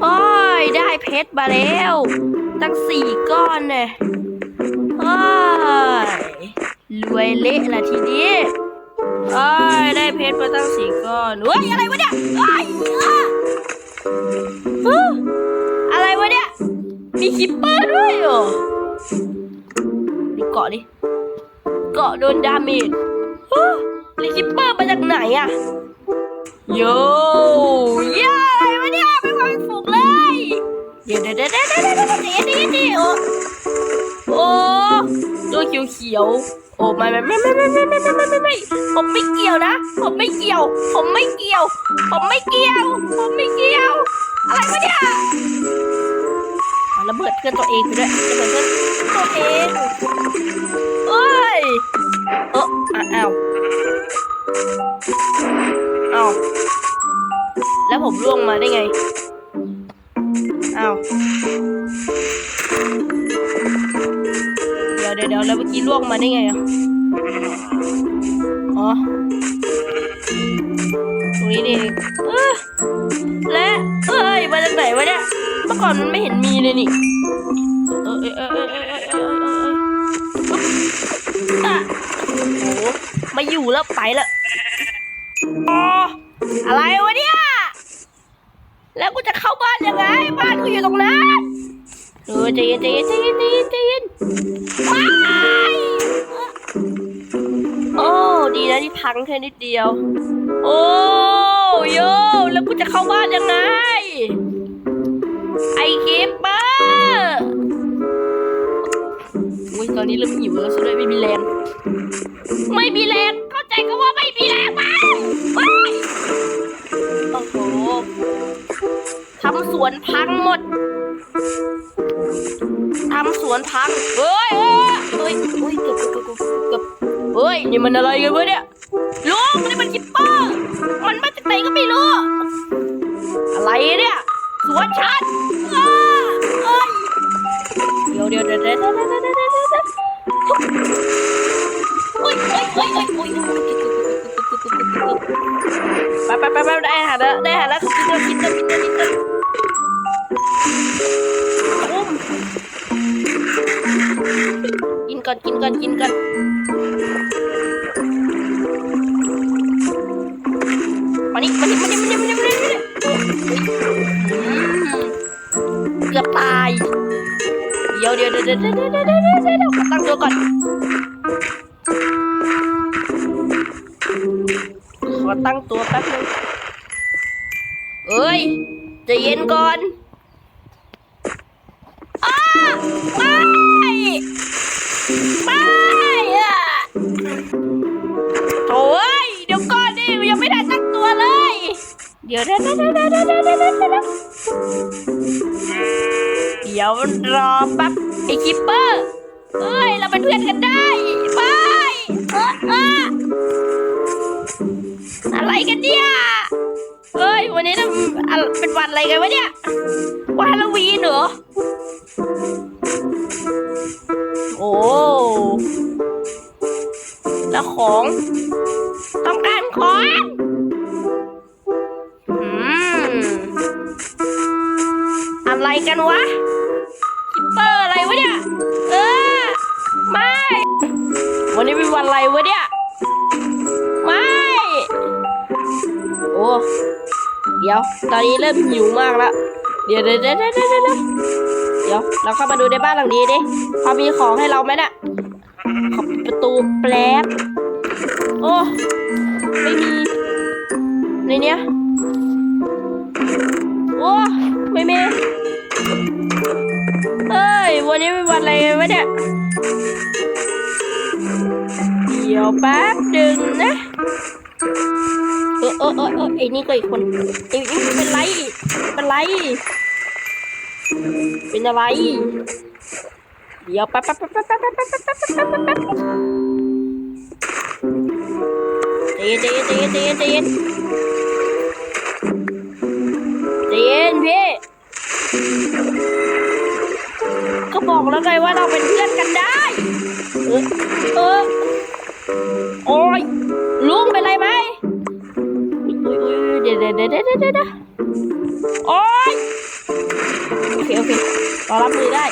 โอ้ย ได้เพชรมาแล้ว ตั้งสี่ก้อนเนี่ยโอ้ย รวยเละละทีนี้โอ้ย ได้เพชรมาตั้งสี่ก้อนเฮ้ย อะไรวะเนี่ยเฮ้ยอะฮึอะไรวะเนี่ย มีคิปเปอร์ด้วยเหรอดูเกาะดิ เกาะโดนดาเมจฮะลิคิปเปอร์มาจากไหนอะโย เดี๋ยวเดี๋ยวเดี๋ยวเดี๋ยวเดี๋ยวเดี๋ยวเดี๋ยวเดี๋ยวโอ้ตัวเขียวเขียวโอ้ไม่ไม่ไม่ไม่ไม่ไม่ไม่ไม่ไม่ไม่ไม่ผมไม่เกี่ยวนะ ผมไม่เกี่ยว ผมไม่เกี่ยว ผมไม่เกี่ยว ผมไม่เกี่ยว อะไรวะเนี่ยระเบิดเพื่อนตัวเองไปด้วยระเบิดเพื่อนตัวเองเอ้ยเอออะอ้าวอ้าวแล้วผมร่วงมาได้ไง ล้วเมื่อกี้ล่วงมาได้ไงอะ อ๋อ ตรงนี้นี่และเอ้ยมาจากไหนวะเนี่ย เมื่อก่อนมันไม่เห็นมีเลยนี่ เออเออเออเออเออเออเออโอ้มาอยู่แล้วไปละอ๋ออะไรวะเนี่ย แล้วกูจะเข้าบ้านยังไง บ้านกูอยู่ตรงนั้น ออใจเย็นใจเย็นใจเย็นใจเย็นใจเย็นไม่โอ้ดีนะที่พังแค่นิดเดียว โอ้โยแล้วกูจะเข้าบ้านยังไง ไอคิปเปอร์อุ้ยตอนนี้เริ่มหิวแล้วซะด้วยไม่มีแรงไม่มีแรงเข้าใจก็ว่าไม่มีแรงไปไปโอ้โหทำสวนพังหมด ทำสวนพังเฮ้ยเฮ้ยเฮ้ยเฮ้ยเกือบเกือบเกือบเกือบเฮ้ยนี่มันอะไรกันวะเนี่ยลุงนี่มันคิปเปอร์มันมาจากไหนก็ไม่รู้ อะไรเนี่ยสวนฉันอ้าเอ้ยเดี๋ยวเดี๋ยวเดี๋ยวเดี๋ยวเดี๋ยวเดี๋ยวเดี๋ยวเดี๋ยวเดี๋ยวเฮ้ยเฮ้ยเฮ้ยเฮ้ยเฮ้ยไปไปไปไปได้อาหารแล้วได้อาหารแล้วกินเถอะกินเถอะกินเถอะกินเถอะอุ้ม ก่อนกินก่อนกินก่อนมานี่มานี่มานี่มานี่มานี่มานี่เกือบตายเดียวเดี๋ยวเดี๋ยวเดี๋ยวเดี๋ยวเดี๋ยวเดี๋ยวตั้งตัวก่อนขอตั้งตัวแป๊บนึงเอ้ยจะเย็นก่อนอ้าไม่ อยวเดี๋ยวเดี๋ยวเดี๋ยวเดี๋ยวเดี๋ยวเดี๋ยวรอแป๊บไอ้คิปเปอร์เอ้ยเราเป็นเพื่อนกันได้ไปเออเออะไรกันเนี่ยเอ้ยวันนี้เป็นวันอะไรกันวะเนี่ยวันฮาโลวีนเหรอโอ้แล้วของต้องการของ กันวะคิปเปอร์อะไรวะเนี่ย เออ ไม่ วันนี้เป็นวันอะไรวะเนี่ย ไม่ โอ้ เดี๋ยว ตอนนี้เริ่มหิวมากแล้ว เดี๋ยวเดี๋ยวเดี๋ยวเดี๋ยวเดี๋ยวเดี๋ยวเราเข้ามาดูในบ้านหลังนี้ดิพอมีของให้เราไหมเนี่ยขอปิดประตูแป๊บโอ้ ไม่มี ในเนี้ย โอ้ ไม่มี เฮ้ย วันนี้เป็นวันอะไรวะเนี่ย เดี๋ยวแป๊บดึงนะเออเออเออเออไอ้นี่ก็อีกคนไอ้นี่เป็นไร เป็นไร เป็นอะไร เดี๋ยวแป๊บแป๊บแป๊บแป๊บแป๊บแป๊บแป๊บแป๊บแป๊บแป๊บแป๊บใจเย็นใจเย็นใจเย็นเย็นใจเย็น แล้วไงว่าเราเป็นเพื่อนกันได้ เออเออโอ้ยลุงเป็นไรไหมอุ้ยอุ้ยเดี๋ยวเดี๋ยวเดี๋ยวเดี๋ยวเดี๋ยโอ๊ยโอเครอรับมือได้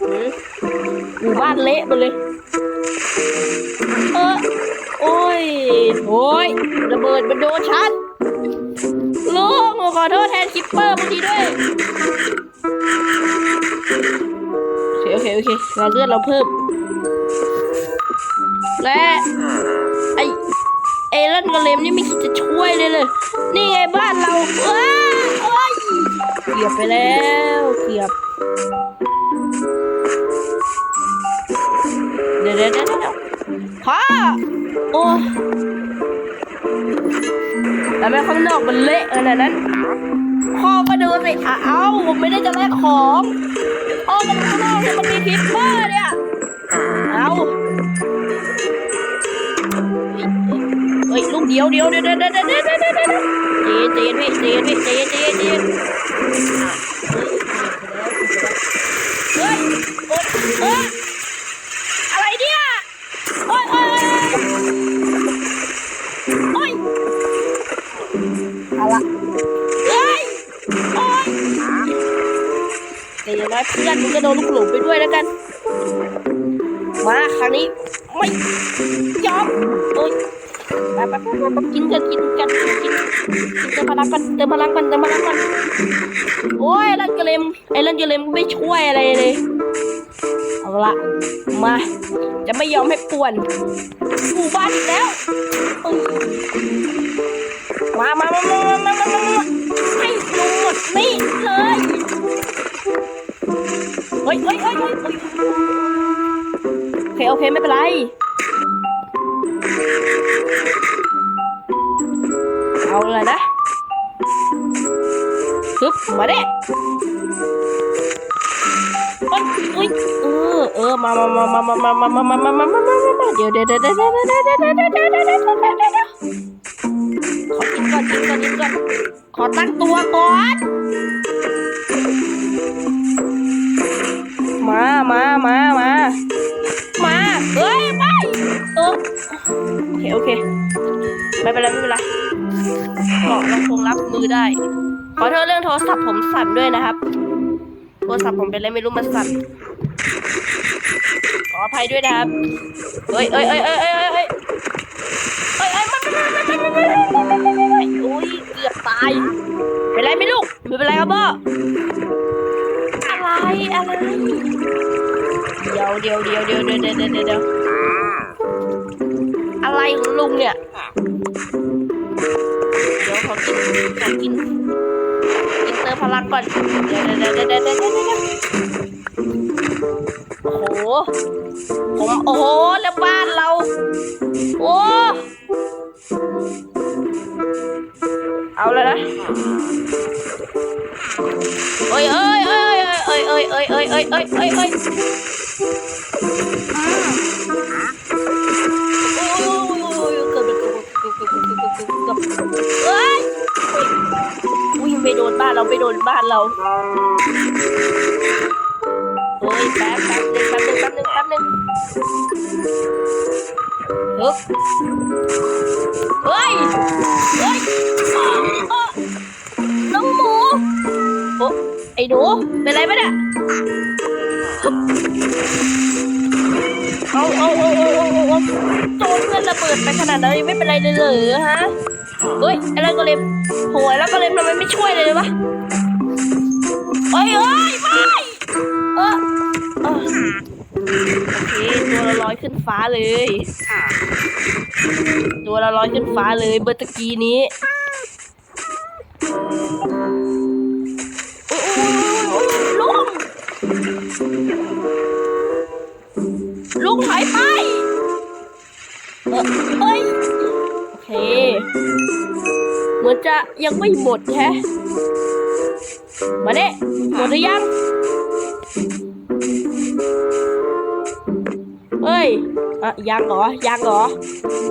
หือหมู่บ้านเละหมดเลย เออ โอ้ย โอ้ย ระเบิดมันโดนฉันลุงขอโทษแทนคิปเปอร์บางทีด้วย เคโอเคโอเคเราเลือดเราเพิ่ม และไอเอเลนกับเลมนี่ไม่คิดจะช่วยเลยเลย นี่ไงบ้านเราว้าโอ้ยเกือบไปแล้วเกือบเดี๋ยวเดี๋ยวเดี๋ยวเดี๋ยวพ่อโอ้แล้วแม่ข้างนอกมันเละขนาดนั้นพ่อก็ดูสิอ้าวผมไม่ได้จะแลกของ พ่อก็ดูข้างนอกเนี่ยมันมีคิปเปอร์เนี่ย เอาเฮ้ยลูกเดียวเดียวเดียวเดียวเดียวเดียวเดียวเดียวเดียวเจนพี่เจนพี่เจนเเพื่อนมึงก็โดนลูกหลงไปด้วยแล้วกัน มาคราวนี้ไม่ยอมโอ้ยไปไปไปกินกันกินกันกินกินเติมพลังกันเติมพลังกันเติมพลังกันโอ้ยลันกระเลมไอ้ลันกระเลมไม่ช่วยอะไรเลยเอาละมา จะไม่ยอมให้ป่วนหมู่บ้านอีกแล้วมามามามามามามาให้ดูหมดนี่เลย เฮ้ยเฮ้ยเฮ้ยเฮ้ยโอเคโอเคไม่เป็นไรเอาเลยนะฮึบมาเด้โอ๊ยอุ๊ยเออเออมามามามามามามามามามามามามามาเดี๋ยวเดี๋ยวเดี๋ยวเดี๋ยวเดี๋ยวเดี๋ยวเดี๋ยวเดี๋ยวเดี๋ยวเดี๋ยวเดี๋ยวเดี๋ยวเดี๋ยวขอกินก่อนกินก่อนกินก่อนขอตั้งตัวก่อน โอเค ไม่เป็นไรไม่เป็นไรเกาะเราคงรับมือได้ ขอโทษเรื่องโทรศัพท์ผมสั่นด้วยนะครับ โทรศัพท์ผมเป็นอะไรไม่รู้มันสั่น ขออภัยด้วยนะครับ เอ้ยเอ้ยเอ้ยเอ้ยเอ้ยเอ้ยเอ้ยเอ้ยมันมันมันมันมันมันมันอุ้ยเกือบตาย เป็นไรไหม่ลูก ไม่เป็นไรครับพ่ออะไรอะไร เดี๋ยวเดี๋ยวเดี๋ยวเดี๋ยวเดี๋ยวเดี๋ยวเดี๋ยว ลุงเนี่ย เดี๋ยวขอกินขอกินกินเติมพลังก่อน เดี๋ยวเดี๋ยวเดี๋ยวเดี๋ยวเดี๋ยวเดี๋ยวเดี๋ยวโอ้โห ผมโอ้โห แล้วบ้านเรา โอ้เอาเลยนะเอ้ยเอ้ยเอ้ยเอ้ยเอ้ยเอ้ยเอ้ยเอ้ยเอ้ยเอ้ย โดนบ้านเราเฮ้ยแป๊บแป๊บนึงแป๊บนึงแป๊บนึงแป๊บนึงฮึบเฮ้ยเฮ้ยน้องหมูโอ้ไอ้หนูเป็นไรไหมเนี่ยเอาเอาเอาเอาเอาเอาโจนเพื่อนระเบิดไปขนาดนั้นยังไม่เป็นไรเลยเหรอฮะเฮ้ยอะไรก็เลยโหยแล้วก็เลยทำไมไม่ช่วยเลยวะ เฮ้ยเฮ้ยไม่เออเออโอเคตัวละลอยขึ้นฟ้าเลย ตัวละลอยขึ้นฟ้าเลยเบอร์ตะกี้นี้โอ้โอ้ยโอ้ยโอ้ยลุงลุงถอยไปเออเอ้ยโอเค เหมือนจะยังไม่หมดแฮะ มาเน่หมดหรือยัง เฮ้ยอะยังเหรอ ยังเหรอ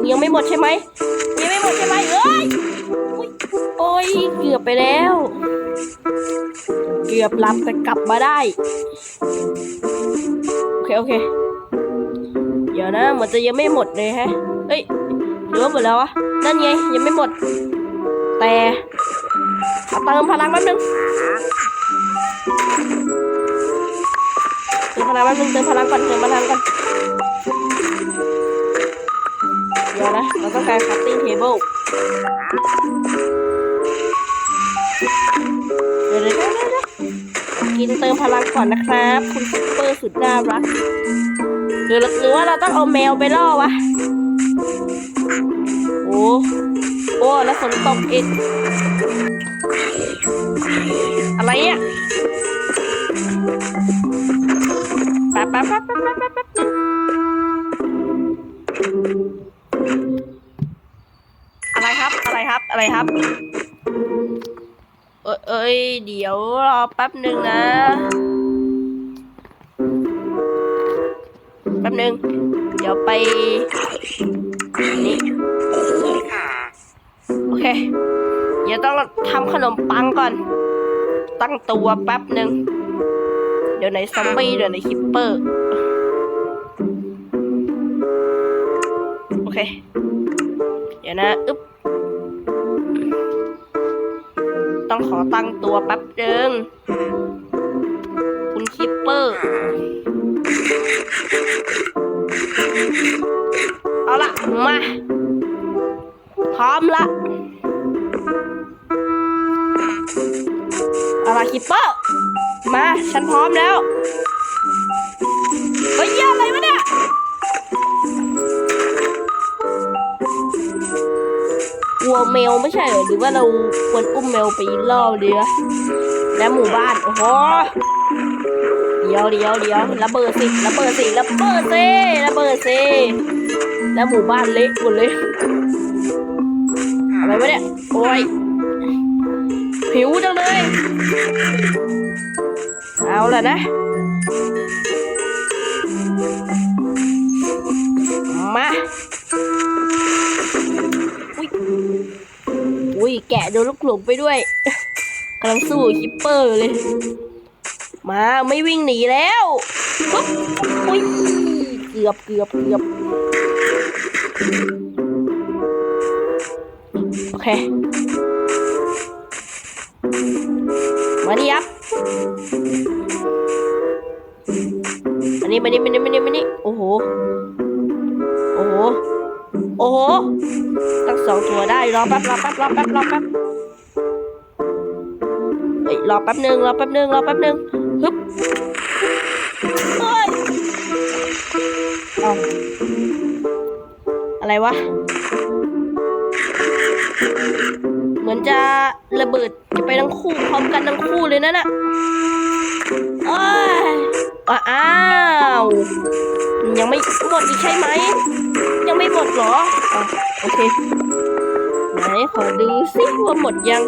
ยังไม่หมดใช่ไหมยังไม่หมดใช่ไหมเอ้ยโอ้ย เกือบไปแล้ว เกือบหลับแต่กลับมาได้ โอเค โอเค เดี๋ยวนะเหมือนจะยังไม่หมดเลยแฮะเฮ้ยหรือว่าหมดแล้ววะ นั่นไงยังไม่หมด แต่ เอเติมพลังแป๊บนึงเติมพลังแป๊บนึงเติมพลังก่อนเติมพลังก่อนเดี๋ยวนะเราต้องการคัตติ้งเทเบิลเดี๋ยวเดี๋ยวเดี๋ยวเดี๋ยวกินเติมพลังก่อนนะครับ คุณซุปเปอร์สุดน่ารักหรือหรือว่าเราต้องเอาแมวไปล่อวะโอ้โอ้แล้วฝนตกอีก อะไรเนี่ยแป๊บแป๊บแป๊บแป๊บแป๊บแป๊บแป๊บอะไรครับอะไรครับอะไรครับ เอยเอ้ยเดี๋ยวรอแป๊บหนึ่งนะแป๊บหนึ่งเดี๋ยวไปนี่โอเค เดี๋ยวต้องทำขนมปังก่อน ตั้งตัวแป๊บหนึ่งเดี๋ยวไหนซอมบี้เดี๋ยวไหนคิปเปอร์ โอเค เดี๋ยวนะอึ๊บต้องขอตั้งตัวแป๊บหนึ่งคุณคิปเปอร์ เอาละมา พร้อมละ เอาละคิปเปอร์ มา ฉันพร้อมแล้วเฮ้ยเหี้ยอะไรวะเนี่ยวัวแมวไม่ใช่เหรอหรือว่าเราควรอุ้มแมวไปล่อเรือ และหมู่บ้าน โอ้โหเดี๋ยวเดี๋ยวเดี๋ยวระเบิดสิระเบิดสิระเบิดสิระเบิดสิแล้วหมู่บ้านเละหมดเลยอะไรวะเนี่ยโอ้ย เอาละนะ มาอุ้ยอุ้ยแกะโดนลูกหลงไปด้วยกำลังสู้คิปเปอร์เลย มาไม่วิ่งหนีแล้วปุ๊บอุ้ยเกือบเกือบเกือบโอเคมานี่ครับ นี่มานี่มานี่มานี่มานี่โอ้โห โอ้โห โอ้โห ตั้งสองตัวได้ รอแป๊บ รอแป๊บ รอแป๊บ รอแป๊บเฮ้ยรอแป๊บหนึ่งรอแป๊บหนึ่งรอแป๊บหนึ่งฮึบเฮ้ยเอาอะไรวะ เหมือนจะระเบิดจะไปทั้งคู่พร้อมกันทั้งคู่เลยนั่นน่ะเอ้ย อ้าวยังไม่หมดอีกใช่ไหม ยังไม่หมดเหรออโอเค ไหนขอดูสิว่าหมดยัง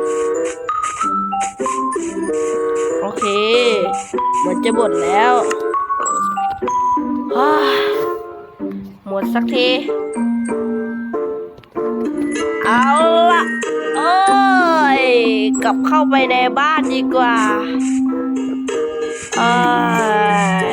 โอเคหมือนจะหมดแล้วหมดสักที เอาละเอ้ย กลับเข้าไปในบ้านดีกว่า 哎。